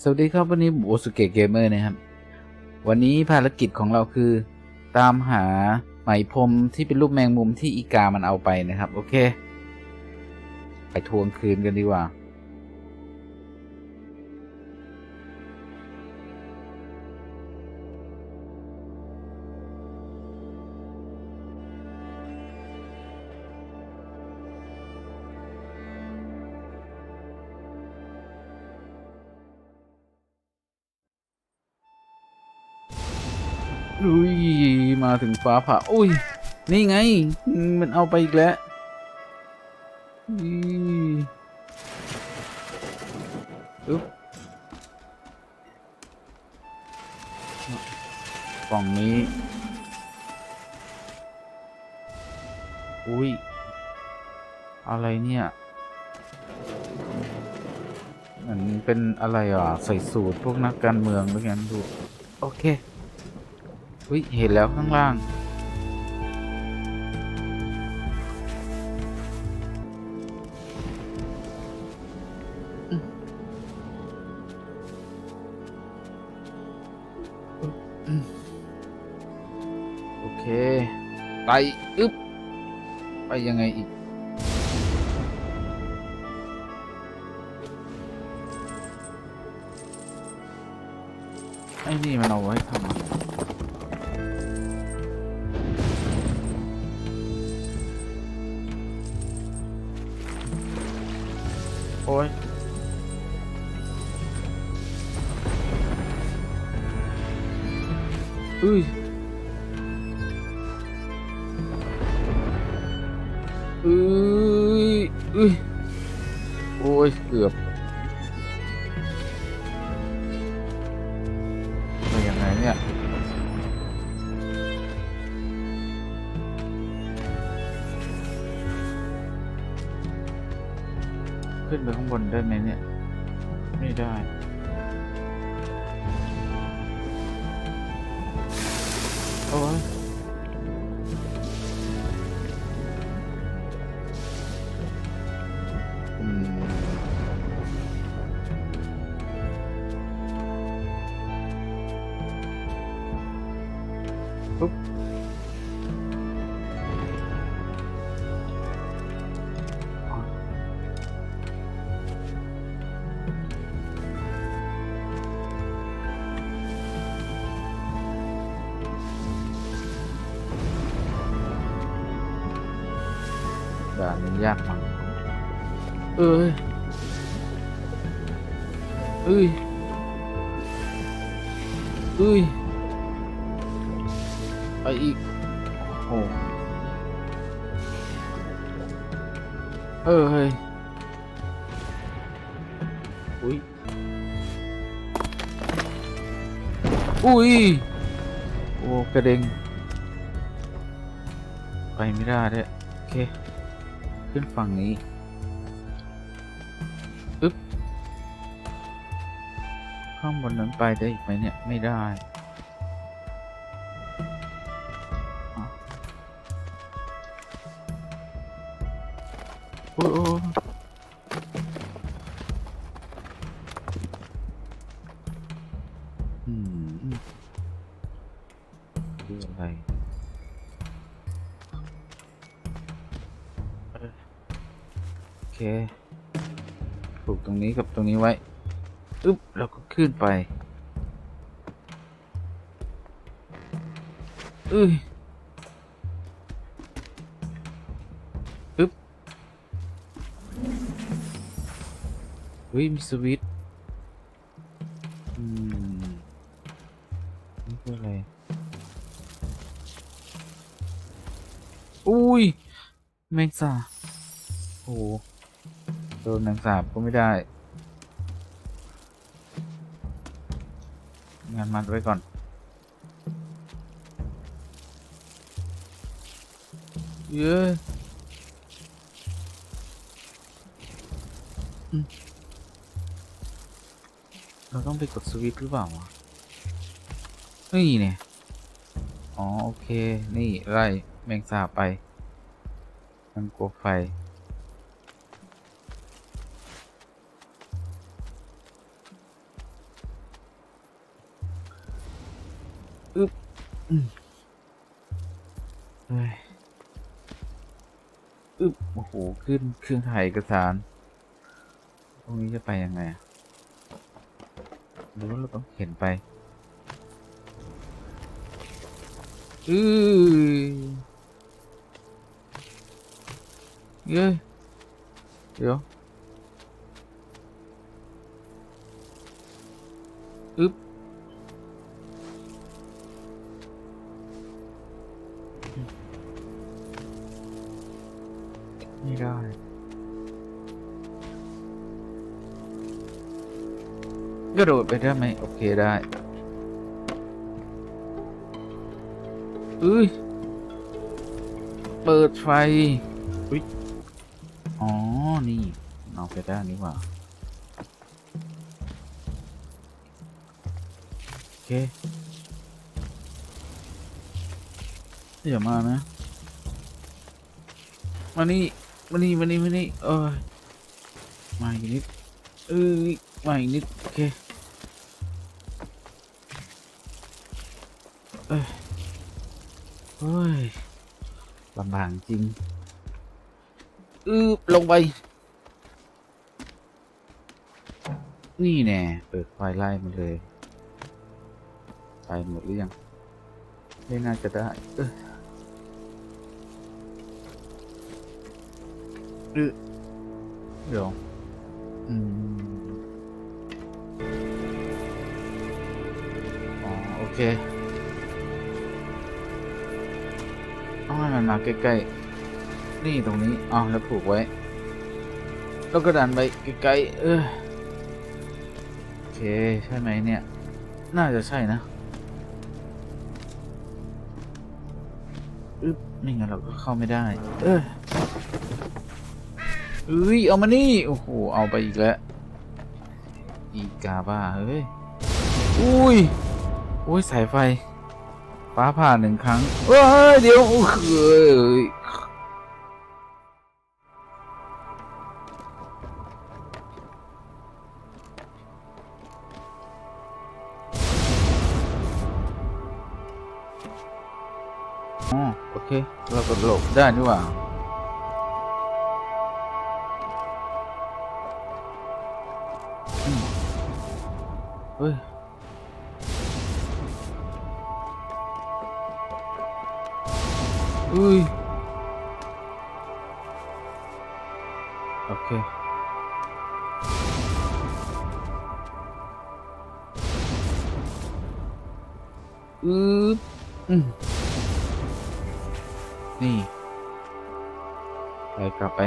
สวัสดีครับวันนี้โอสุเกะเกมเมอร์นะครับ วันนี้ภารกิจของเราคือ ตามหาไหมพรมที่เป็นรูปแมงมุมที่อีกามันเอาไปนะครับ โอเค ไปทวงคืนกันดีกว่า อุ้ยมาถึงฟ้าผ่าอุ้ย นี่ไง มันเอาไปอีกแล้วอุ๊บกล่องนี้ อุ้ย อะไรเนี่ยเหมือนเป็นอะไรอะ ใส่สูตรพวกนักการเมืองหรือไงไม่รู้โอเค อุ้ยเห็นแล้วข้างล่าง โอเค ไปอึ๊บ ไปยังไงอีกไอ้นี่มันเอาไว้ทำ โอ้ยอุ้ย ขึ้นไปข้างบนได้ไหมเนี่ย ไม่ได้ โอ้ยานนี้ยากมั้งเอ้ยเอ้ยเอ้ยไปอีกโอ้เออเฮ้ยอุ้ยอุ้ยโอ้กระเด็งไปไม่ได้ด้วยโอเค ขึ้นฝั่งนี้อึ๊บข้างบนนั้นไปได้อีกไหมเนี่ย ไม่ได้อะโอ้โอ้ยอืมคืออะไร เคผูกตรงนี้กับตรงนี้ไว้อึ๊บแล้วก็ขึ้นไปอุ้ยอึ๊บเฮ้ยมีสวิตช์อืมนี่คืออะไร อุ้ย แมงสาโอ้ โดนแมงสาบก็ไม่ได้ งานมัดไว้ก่อน เย้ยอืมเราต้องไปกดสวิตช์หรือเปล่าวะนี่เนี่ย อ๋อ โอเค นี่ ไล่แมงสาบไปมันกลัวไฟ อืมเฮ้ยอึบโอ้โห ขึ้นเครื่องถ่ายเอกสาร ตรงนี้จะไปยังไงหรือว่าเราต้องเข็นไปอือเย้เดี๋ยวอึ๊บ ไม่ได้ กระโดดไปได้ไหมโอเคได้อุ้ย เปิดไฟ อุ้ย อ๋อ นี่ เอาไปได้นี่ว่า โอเคอย่ามานะ มานี่ มานี่มานี่มานี่เออมาอีกนิดเอ้ยมาอีกนิดโอเคเอ้ยเฮ้ยลำบากจริงอืบลงไป นี่แน่ เปิดไฟไล่มาเลย ไปหมดหรือยัง ไม่น่าจะได้ เออ เออเดี๋ยวอืมอ๋อโอเคต้องให้มันมาใกล้ๆนี่ตรงนี้อ๋อแล้วผูกไว้ แล้วก็ดันไปใกล้ๆเออโอเค ใช่ไหมเนี่ย น่าจะใช่นะอึ๊บไม่งั้นเราก็เข้าไม่ได้ เออ เอ้ยเอามานี่โอ้โหเอาไปอีกแล้วอีกาบ้าเฮ้ยอุ้ยโอ้ยสายไฟฟ้าผ่าหนึ่งครั้งเอ้ยเดี๋ยวโอ้ยเอ้ยอ๋อโอเค เราก็หลบได้นี่หว่า เฮ้ยอุ้ยโอเคอืบอืมนี่ไปกลับไป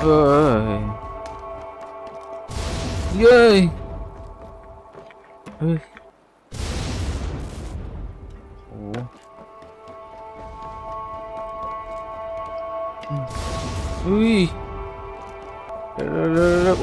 เอ้ยเย้ยเฮ้ยโอ้ อืมอุ้ยเดี๋ยวเดี๋ยวเดี๋ยว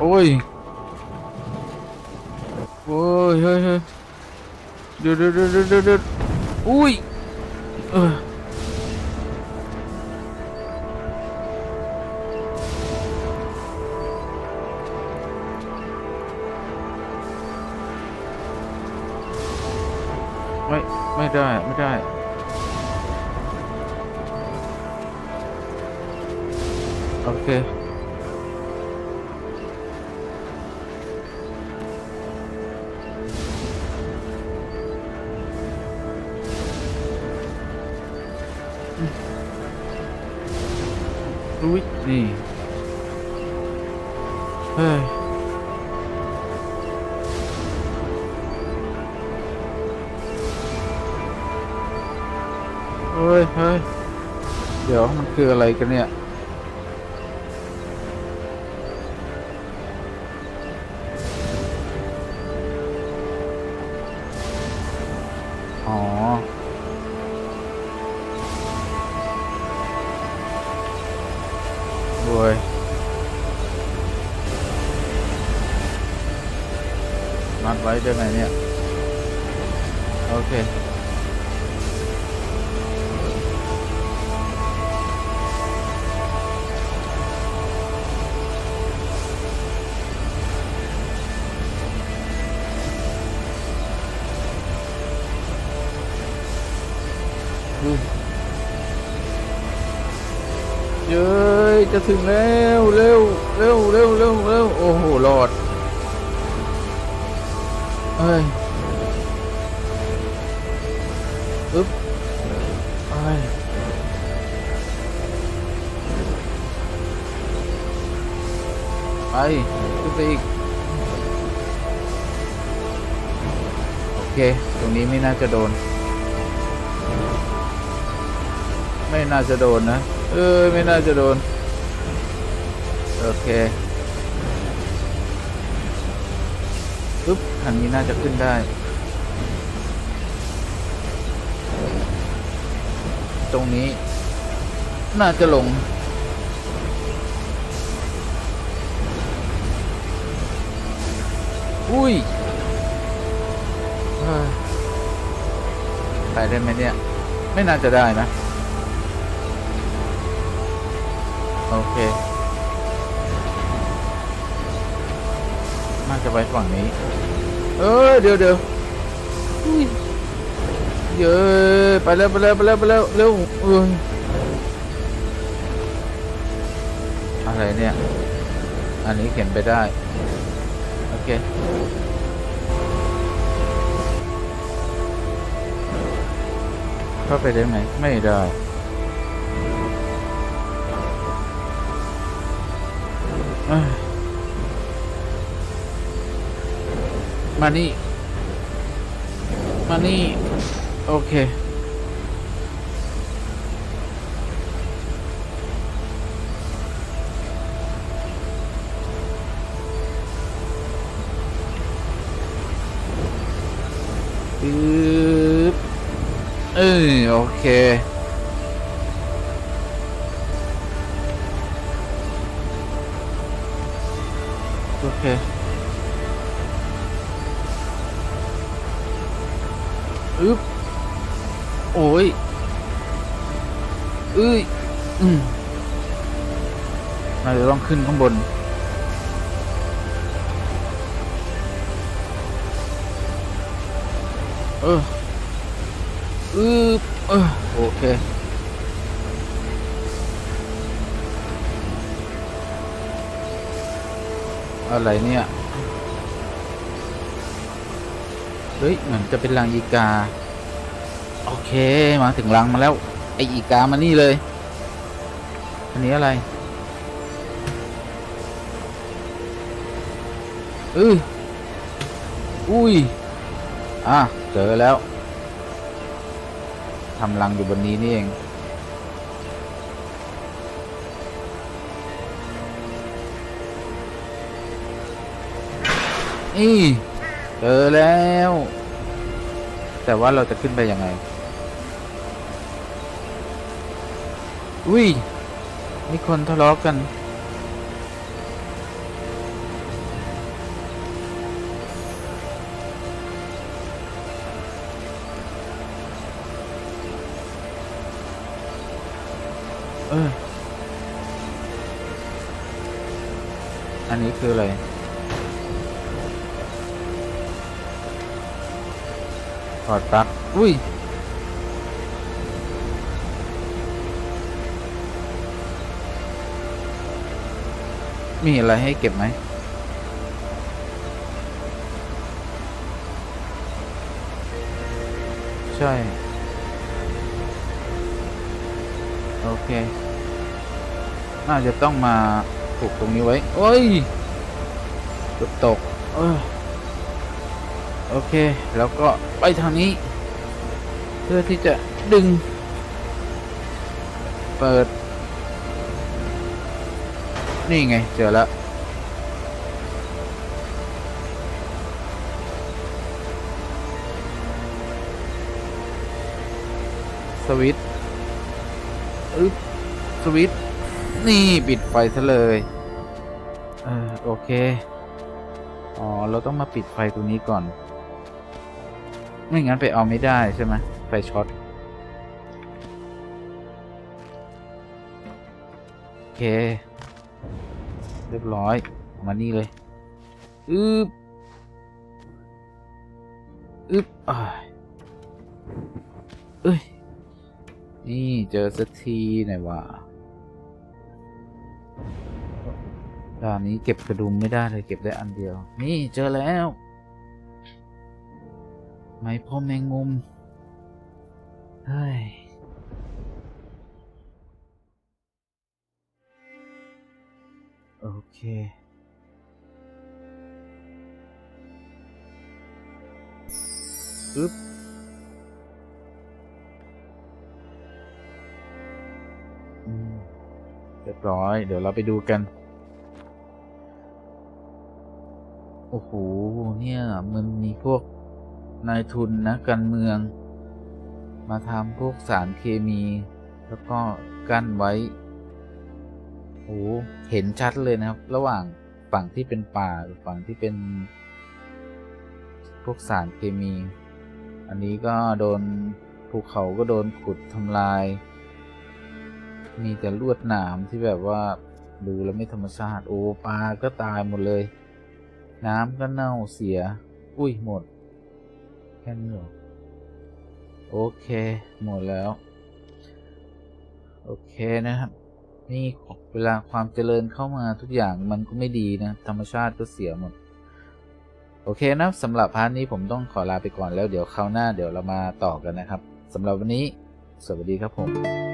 โอ้ยเกินอุ้ยเอ้ยอึ๊บโอ้ยเฮ้ยเฮ้ยเดี๋ยวเดือดเดือดเดือดอุ้ยเออ นี่เฮ้ยเฮ้ยเฮ้ยเดี๋ยวมันคืออะไรกันเนี่ยอ๋อ ไว้ได้ไหมเนี่ย โอเคเย้ยจะถึงแล้ว เร็ว เร็ว เร็ว เร็ว เร็ว โอ้โหรอด เอ้ยอึ๊บเอ้ยไปขึ้นไปอีก โอเค ตรงนี้ไม่น่าจะโดน ไม่น่าจะโดนนะ เอ้ยไม่น่าจะโดน โอเค ปึ๊บอันนี้น่าจะขึ้นได้ตรงนี้ น่าจะลง อุ้ยไปได้ไหมเนี่ย ไม่น่าจะได้นะ โอเค น่าจะไปฝั่งนี้ เออเดี๋ยวเดี๋ยวอุ้ยเยอะไปแล้วไปแล้วไปแล้วไปแล้วเร็วเอออะไรเนี่ย อันนี้เข็นไปได้ โอเคเข้าไปได้ไหม ไม่ได้เอ้ย มานี่ มานี่ โอเคปึ๊บเอ้ยโอเค โอเค อึ๊บโอ้ยเอ้ยอืมน่าจะต้องขึ้นข้างบน เอออึ๊บเออโอเคอะไรเนี่ย เฮ้ยเหมือนจะเป็นรังอีกา โอเคมาถึงรังมาแล้ว ไออีกามานี่เลย อันนี้อะไรเอ้ยอุ้ย อะ เจอแล้วทำรังอยู่บนนี้นี่เองนี่ เจอแล้ว แต่ว่าเราจะขึ้นไปยังไง อุ้ยมีคนทะเลาะกัน เอออันนี้คืออะไร อดปลั๊กอุ้ยมีอะไรให้เก็บไหม ใช่ โอเค น่าจะต้องมาผูกตรงนี้ไว้ โอ้ยเกือบตก เออ โอเค แล้วก็ไปทางนี้ เพื่อที่จะดึง เปิด นี่ไง เจอแล้วสวิตช์อึ๊บสวิตช์นี่ปิดไฟซะเลยเออโอเค อ๋อ เราต้องมาปิดไฟตรงนี้ก่อน ไม่งั้นไปเอาไม่ได้ใช่ไหมไฟช็อตโอเค เรียบร้อย มานี่เลยอึบอึบอ้ายเอ้ย นี่เจอสักทีไหนอยวะด่านนี้เก็บกระดุมไม่ได้เลยเก็บได้อันเดียว นี่เจอแล้ว ไม้พ่อแมงมุม เฮ้ย โอเคปึ๊บเรียบร้อย เดี๋ยวเราไปดูกัน โอ้โห เนี่ย มันมีพวก นายทุนนะการเมือง มาทำพวกสารเคมี แล้วก็กั้นไว้โอ้เห็นชัดเลยนะครับ ระหว่างฝั่งที่เป็นป่ากับฝั่งที่เป็น พวกสารเคมี อันนี้ก็โดนภูเขาก็โดนขุดทำลาย มีแต่ลวดหนามที่แบบว่าดูแล้วไม่ธรรมชาติ โอ้ปลาก็ตายหมดเลย น้ำก็เน่าเสีย อุ้ยหมด แค่นี้เหรอโอเค หมดแล้ว โอเคนะครับ นี่เวลาความเจริญเข้ามาทุกอย่างมันก็ไม่ดีนะ ธรรมชาติก็เสียหมด โอเคนะสำหรับพาร์ทนี้ผมต้องขอลาไปก่อนแล้วเดี๋ยวคราวหน้าเดี๋ยวเรามาต่อกันนะครับสำหรับวันนี้ สวัสดีครับผม